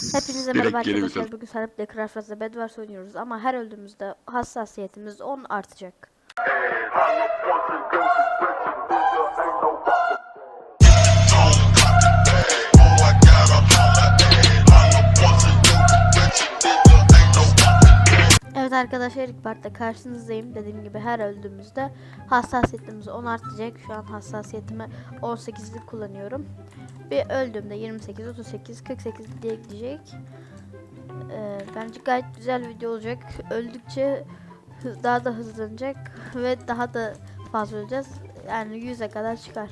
Hepinize merhaba arkadaşlar. Bugün Sarp'le Craft Rasta Bedwars oynuyoruz ama her öldüğümüzde hassasiyetimiz 10 artacak. Evet arkadaşlar ilk partta karşınızdayım. Dediğim gibi her öldüğümüzde hassasiyetimiz 10 artacak. Şu an hassasiyetimi 18'lik kullanıyorum. Bir öldüğümde 28, 38, 48 diye gidecek. Ee, bence gayet güzel video olacak. Öldükçe daha da hızlanacak ve daha da fazla öleceğiz. Yani 100'e kadar çıkar.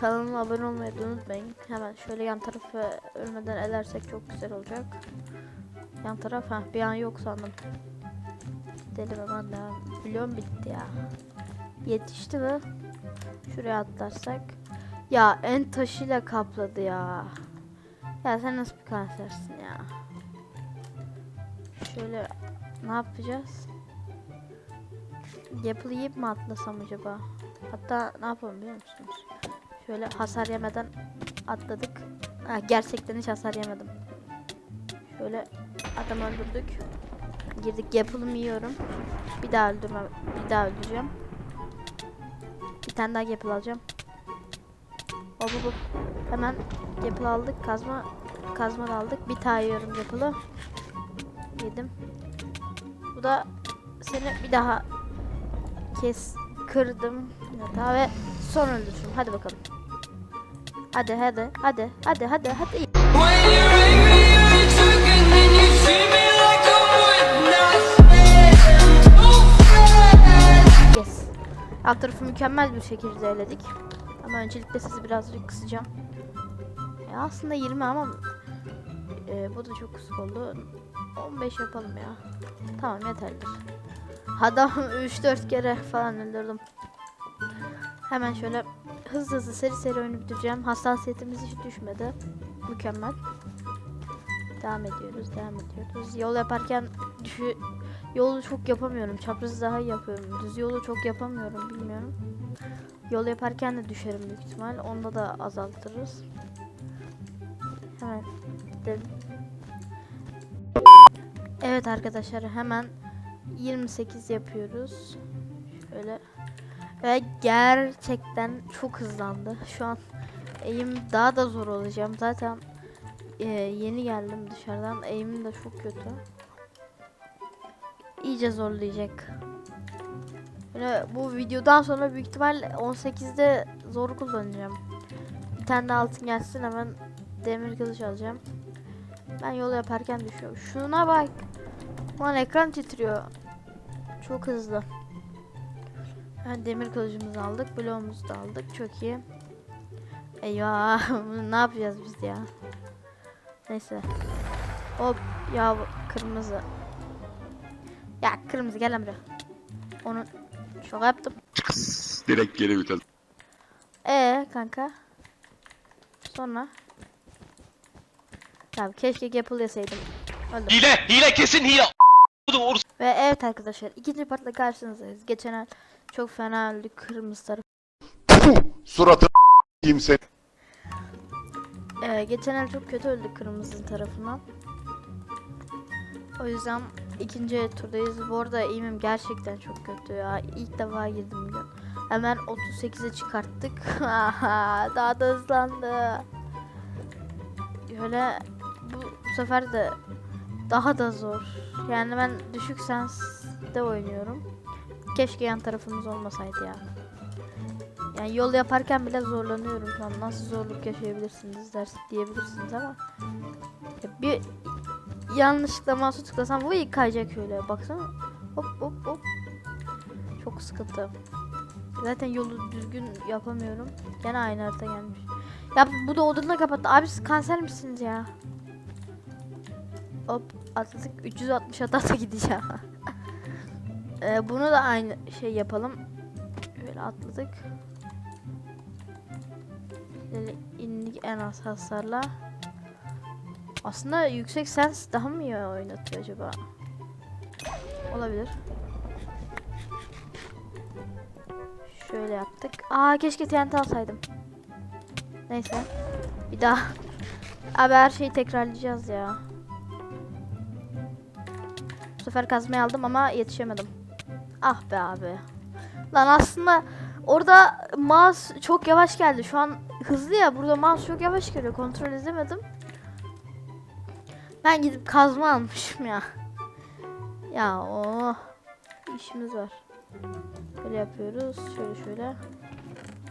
Kanalıma abone olmayı unutmayın. Hemen şöyle yan tarafı ölmeden edersek çok güzel olacak. Yan taraf ha bir an yok sandım. Gidelim hemen devam. Milyon bitti ya. Yetişti mi? Şuraya atlarsak. Ya en taşıyla kapladı ya. Ya sen nasıl bir kansersin ya? Şöyle ne yapacağız? Yapılayıp mı atlasam acaba? Hatta ne yapalım biliyor musunuz? Şöyle hasar yemeden atladık. Ha, gerçekten hiç hasar yemedim. Şöyle adam öldürdük. Girdik yapılım yiyorum. Bir daha öldürme, bir daha öldüreceğim. Bir tane daha yapıl alacağım. Hop hop. Hemen yapıl aldık. Kazma kazma da aldık. Bir tane yiyorum yapılı. Yedim. Bu da seni bir daha kes kırdım. Yatağı ve son öldürüşüm. Hadi bakalım. Hadi hadi hadi hadi hadi hadi. Alt tarafı mükemmel bir şekilde eledik. Ama öncelikle sizi birazcık kısacağım. E aslında 20 ama e, bu da çok kısık oldu. 15 yapalım ya. Tamam yeterlidir. Adam 3-4 kere falan öldürdüm. Hemen şöyle hızlı hızlı seri seri oyunu bitireceğim. Hassasiyetimiz hiç düşmedi. Mükemmel. Devam ediyoruz, devam ediyoruz. Yol yaparken düşü yolu çok yapamıyorum. Çaprazı daha iyi yapıyorum. Düz yolu çok yapamıyorum, bilmiyorum. Yol yaparken de düşerim büyük ihtimal. Onda da azaltırız. Hemen gidelim. Evet arkadaşlar hemen 28 yapıyoruz. Şöyle. Ve gerçekten çok hızlandı. Şu an eğim daha da zor olacağım. Zaten e, yeni geldim dışarıdan. Eğimim de çok kötü. İyice zorlayacak. Böyle bu videodan sonra büyük ihtimal 18'de zor kullanacağım. Bir tane de altın gelsin hemen demir kılıç alacağım. Ben yol yaparken düşüyorum. Şuna bak. Lan ekran titriyor. Çok hızlı. Ben demir kılıcımızı aldık. Bloğumuzu da aldık. Çok iyi. Eyvah. ne yapacağız biz ya? Neyse. Hop. Ya kırmızı. Ya kırmızı gel lan buraya. Onu şaka yaptım. Direkt geri vites. Ee kanka. Sonra. Ya keşke Gapple yeseydim. Öldüm. Hile, hile kesin hile. Ve evet arkadaşlar ikinci partla karşınızdayız. Geçen el çok fena öldük kırmızı taraf. Suratı kimse. Ee, geçen el çok kötü öldük kırmızı tarafından. O yüzden ikinci turdayız. Bu arada eğimim gerçekten çok kötü ya. İlk defa girdim bugün. Hemen 38'e çıkarttık. Daha da hızlandı. Böyle bu, sefer de daha da zor. Yani ben düşük senste oynuyorum. Keşke yan tarafımız olmasaydı ya. Yani yol yaparken bile zorlanıyorum şu an. Nasıl zorluk yaşayabilirsiniz ders diyebilirsiniz ama bir yanlışlıkla mouse'u tıklasam bu kayacak öyle. Baksana. Hop hop hop. Çok sıkıntı. Zaten yolu düzgün yapamıyorum. Gene aynı harita gelmiş. Ya bu da odunu kapattı. Abi siz kanser misiniz ya? Hop atladık 360 atata gideceğim. Ee, bunu da aynı şey yapalım. Şöyle atladık. Şöyle indik en az hasarla. Aslında yüksek sens daha mı iyi oynatıyor acaba? Olabilir. Şöyle yaptık. Aa keşke TNT alsaydım. Neyse. Bir daha. Abi her şeyi tekrarlayacağız ya. Bu sefer kazmayı aldım ama yetişemedim. Ah be abi. Lan aslında orada mouse çok yavaş geldi. Şu an hızlı ya. Burada mouse çok yavaş geliyor. Kontrol edemedim. Ben gidip kazma almışım ya. Ya o işimiz var. Böyle yapıyoruz. Şöyle şöyle.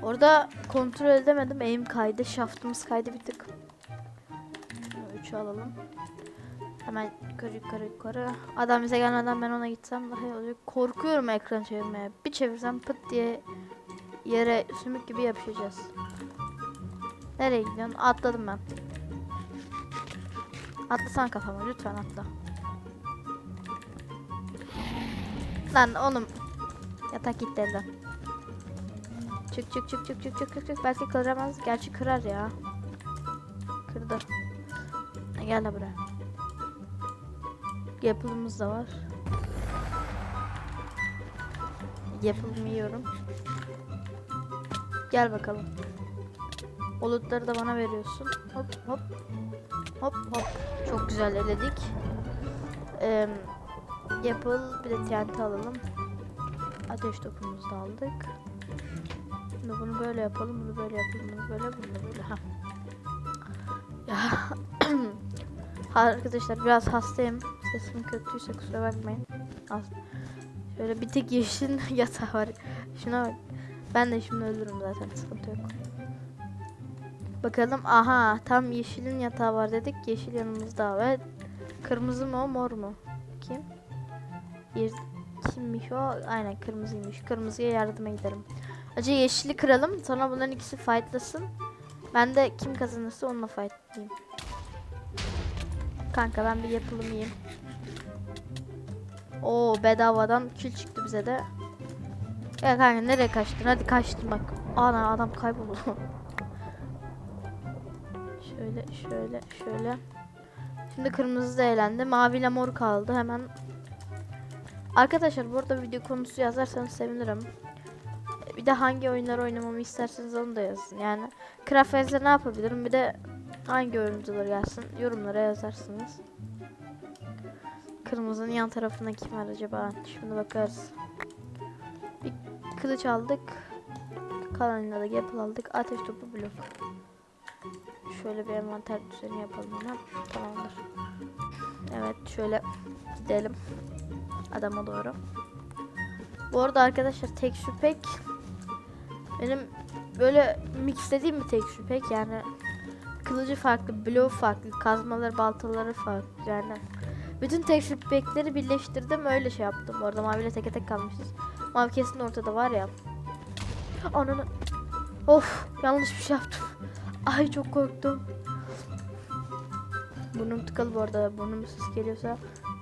Orada kontrol edemedim. Aim kaydı. Shaftımız kaydı bir tık. Şunu 3'ü alalım. Hemen yukarı yukarı yukarı. Adam bize gelmeden ben ona gitsem daha iyi olacak. Korkuyorum ekran çevirmeye. Bir çevirsem pıt diye yere sümük gibi yapışacağız. Nereye gidiyorsun? Atladım ben. Atlasana kafama lütfen atla. Lan oğlum. Yatak gitti elden. Çık çık çık çık çık çık çık çık. Belki kıramaz. Gerçi kırar ya. Kırdı. Gel de buraya. Yapılımız da var. Yapılımı yiyorum. Gel bakalım. Olutları da bana veriyorsun. Hop hop. Hop hop. Çok güzel eledik. Ee, yapıl bir de TNT alalım. Ateş topumuzu da aldık. Şimdi bunu böyle yapalım, bunu böyle yapalım, bunu böyle, bunu böyle. Ha. Ya arkadaşlar biraz hastayım. Sesim kötüyse kusura bakmayın. Az. Şöyle bir tek yeşil yatağı var. Şuna bak. Ben de şimdi ölürüm zaten sıkıntı yok. Bakalım aha tam yeşilin yatağı var dedik. Yeşil yanımızda ve kırmızı mı mor mu? Kim? Bir kimmiş o? Aynen kırmızıymış. Kırmızıya yardıma giderim. Acı yeşili kıralım. Sonra bunların ikisi fightlasın. Ben de kim kazanırsa onunla fightlayayım. Kanka ben bir yapılım yiyeyim. Oo bedavadan kül çıktı bize de. Ya kanka nereye kaçtın? Hadi kaçtın bak. Ana adam kayboldu. şöyle şöyle şöyle. Şimdi kırmızı da eğlendi. Maviyle mor kaldı. Hemen Arkadaşlar burada video konusu yazarsanız sevinirim. Bir de hangi oyunlar oynamamı isterseniz onu da yazın. Yani Craft Race'de ne yapabilirim? Bir de hangi oyuncular gelsin yorumlara yazarsınız. Kırmızının yan tarafında kim var acaba? Şimdi bakarız. Bir kılıç aldık. Kalanıyla da yapıl aldık. Ateş topu blok. Şöyle bir envanter düzeni yapalım hemen. Tamamdır. Evet şöyle gidelim. Adama doğru. Bu arada arkadaşlar tek pek benim böyle mixlediğim bir tek pek yani kılıcı farklı, bloğu farklı, kazmaları, baltaları farklı yani. Bütün tek pekleri birleştirdim öyle şey yaptım. Bu arada maviyle teke tek kalmışız. Mavi kesin ortada var ya. Ananı. Of yanlış bir şey yaptım. Ay çok korktum. Burnum tıkalı bu arada. Burnum ses geliyorsa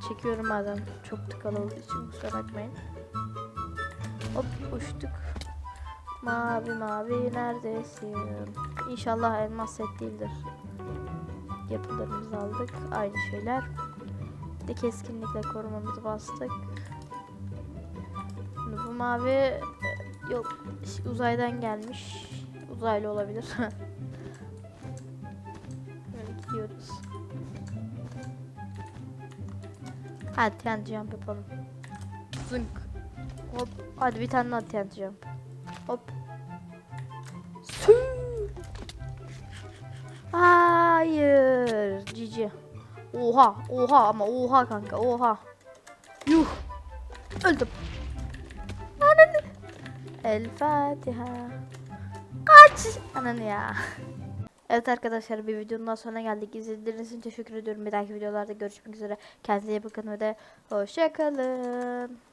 çekiyorum bazen. Çok tıkalı olduğu için kusura bakmayın. Hop uçtuk. Mavi mavi neredesin? İnşallah elmas set değildir. Yapılarımızı aldık. Aynı şeyler. Bir de keskinlikle korumamızı bastık. Bu mavi e, yok uzaydan gelmiş. Uzaylı olabilir. Hadi TNT jump yapalım. Zınk. Hop. Hadi bir tane daha TNT jump. Hop. Hayır. Cici. Oha. Oha ama oha kanka. Oha. Yuh. Öldüm. Ananı. El Fatiha. Kaç. Ananı ya. Evet arkadaşlar bir videonun daha sonuna geldik. İzlediğiniz için teşekkür ediyorum. Bir dahaki videolarda görüşmek üzere. Kendinize iyi bakın ve de hoşçakalın.